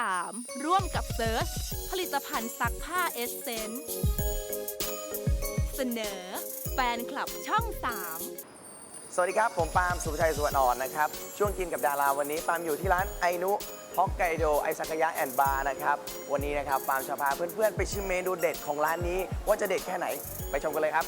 3 ร่วมกับเซิร์ชผลิตภัณฑ์ซักผ้าเอสเซนส์เสนอ แฟนคลับช่อง 3 สวัสดีครับ ผมปาล์มสุภชัยสุวรรณอ่อนนะครับ ช่วงกินกับดาราวันนี้ ปาล์มอยู่ที่ร้านไอนุฮอกไกโดไอซักยะแอนด์บาร์นะครับ วันนี้นะครับ ปาล์มจะพาเพื่อนๆ ไปชิมเมนูเด็ดของร้านนี้ ว่าจะเด็ดแค่ไหนไปชมกันเลยครับ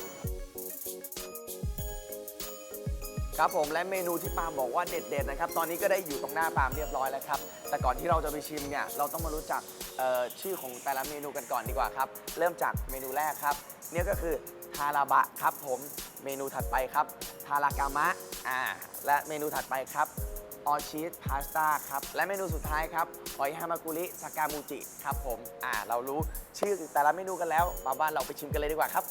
ครับผมและเมนูที่ปาล์มบอกว่าเด็ดๆนะครับตอนนี้ก็ได้อยู่ตรงหน้าปาล์มเรียบร้อยแล้วครับแต่ก่อนที่เราจะไปชิมเนี่ยเราต้องมารู้จักเอ่อชื่อของแต่ละเมนูกันก่อนดีกว่าครับเริ่มจากเมนูแรกครับเนี่ยก็คือทาราบะครับผมเมนูถัดไปครับทารากามะอ่าและเมนูถัดไปครับออชีสพาสต้าครับ และเมนูสุดท้ายครับหอยฮามากุริสากามูจิครับผม อ่า เรารู้ชื่อแต่ละเมนูกันแล้ว มาบ้านเราไปชิมกันเลยดีกว่าครับ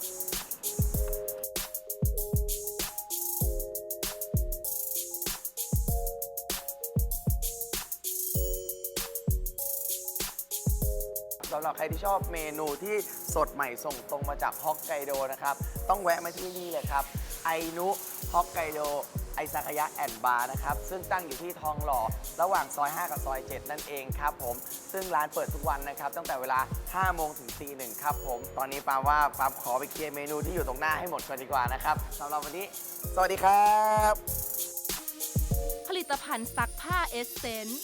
สำหรับใครที่ชอบเมนูที่สดใหม่ส่งตรงมาจากฮอกไกโดนะครับ ต้องแวะมาที่นี่เลยครับไอนุฮอกไกโดไอซากายะแอนบาร์นะครับ ซึ่งตั้งอยู่ที่ทองหล่อ ระหว่างซอย 5 กับซอย 7 นั่นเองครับผม ซึ่งร้านเปิดทุกวันนะครับ ตั้งแต่เวลา 5 โมงถึงตีหนึ่งครับผม ตอนนี้ปาว่าปามขอไปเคลียร์เมนูที่อยู่ตรงหน้าให้หมดก่อนดีกว่านะครับสำหรับวันนี้ สวัสดีครับ ผลิตภัณฑ์ซักผ้าเอสเซนส์